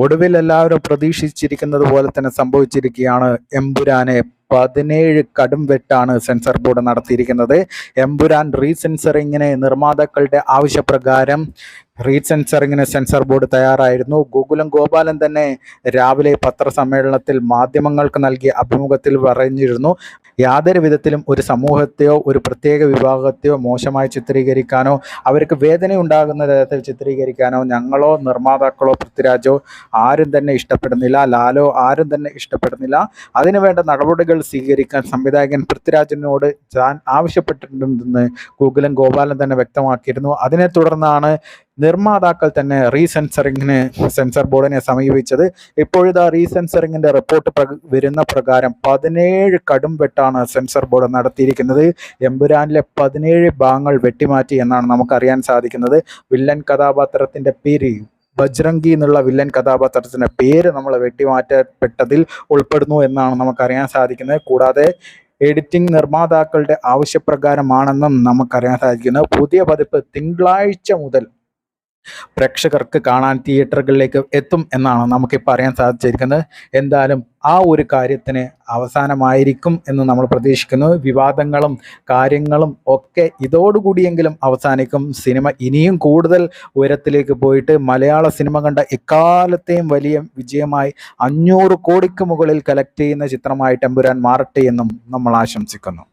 ഒടുവിൽ എല്ലാവരും പ്രതീക്ഷിച്ചിരിക്കുന്നത് പോലെ തന്നെ സംഭവിച്ചിരിക്കുകയാണ്. എമ്പുരാനെ പതിനേഴ് കടും വെട്ടാണ് സെൻസർ ബോർഡ് നടത്തിയിരിക്കുന്നത്. എമ്പുരാൻ റീസെൻസറിങ്ങിന് നിർമ്മാതാക്കളുടെ ആവശ്യപ്രകാരം റീസെൻസറിങ്ങിന് സെൻസർ ബോർഡ് തയ്യാറായിരുന്നു. ഗോകുലം ഗോപാലൻ തന്നെ രാവിലെ പത്രസമ്മേളനത്തിൽ മാധ്യമങ്ങൾക്ക് നൽകിയ അഭിമുഖത്തിൽ പറഞ്ഞിരുന്നു. യാതൊരു വിധത്തിലും ഒരു സമൂഹത്തെയോ ഒരു പ്രത്യേക വിഭാഗത്തെയോ മോശമായി ചിത്രീകരിക്കാനോ അവർക്ക് വേദന ഉണ്ടാകുന്ന തരത്തിൽ ചിത്രീകരിക്കാനോ ഞങ്ങളോ നിർമ്മാതാക്കളോ പൃഥ്വിരാജോ ആരും തന്നെ ഇഷ്ടപ്പെടുന്നില്ല. ലാലോ ആരും തന്നെ ഇഷ്ടപ്പെടുന്നില്ല. അതിനുവേണ്ട നടപടികൾ സ്വീകരിക്കാൻ സംവിധായകൻ പൃഥ്വിരാജിനോട് താൻ ആവശ്യപ്പെട്ടിട്ടുണ്ടെന്ന് ഗൂഗിളും ഗോപാലൻ തന്നെ വ്യക്തമാക്കിയിരുന്നു. അതിനെ തുടർന്നാണ് നിർമ്മാതാക്കൾ തന്നെ റീസെൻസറിങ്ങിന് സെൻസർ ബോർഡിനെ സമീപിച്ചത്. ഇപ്പോഴിതാ റീസെൻസറിങ്ങിന്റെ റിപ്പോർട്ട് വരുന്ന പ്രകാരം പതിനേഴ് കടും വെട്ടാണ് സെൻസർ ബോർഡ് നടത്തിയിരിക്കുന്നത്. എമ്പുരാനിലെ പതിനേഴ് ഭാഗങ്ങൾ വെട്ടിമാറ്റി എന്നാണ് നമുക്കറിയാൻ സാധിക്കുന്നത്. വില്ലൻ കഥാപാത്രത്തിന്റെ പേര് ബജ്രംഗി എന്നുള്ള വില്ലൻ കഥാപാത്രത്തിന്റെ പേര് നമ്മൾ വെട്ടിമാറ്റപ്പെട്ടതിൽ ഉൾപ്പെടുന്നു എന്നാണ് നമുക്കറിയാൻ സാധിക്കുന്നത്. കൂടാതെ എഡിറ്റിംഗ് നിർമ്മാതാക്കളുടെ ആവശ്യപ്രകാരമാണെന്നും നമുക്കറിയാൻ സാധിക്കുന്നു. പുതിയ പതിപ്പ് തിങ്കളാഴ്ച മുതൽ പ്രേക്ഷകർക്ക് കാണാൻ തിയേറ്ററുകളിലേക്ക് എത്തും എന്നാണ് നമുക്കിപ്പോൾ അറിയാൻ സാധിച്ചിരിക്കുന്നത്. എന്തായാലും ആ ഒരു കാര്യത്തിന് അവസാനമായിരിക്കും എന്ന് നമ്മൾ പ്രതീക്ഷിക്കുന്നു. വിവാദങ്ങളും കാര്യങ്ങളും ഒക്കെ ഇതോടുകൂടിയെങ്കിലും അവസാനിക്കും. സിനിമ ഇനിയും കൂടുതൽ ഉയരത്തിലേക്ക് പോയിട്ട് മലയാള സിനിമ കണ്ട എക്കാലത്തെയും വലിയ വിജയമായി അഞ്ഞൂറ് കോടിക്ക് മുകളിൽ കലക്ട് ചെയ്യുന്ന ചിത്രമായി ടെമ്പുരാൻ മാറട്ടെ എന്നും നമ്മൾ ആശംസിക്കുന്നു.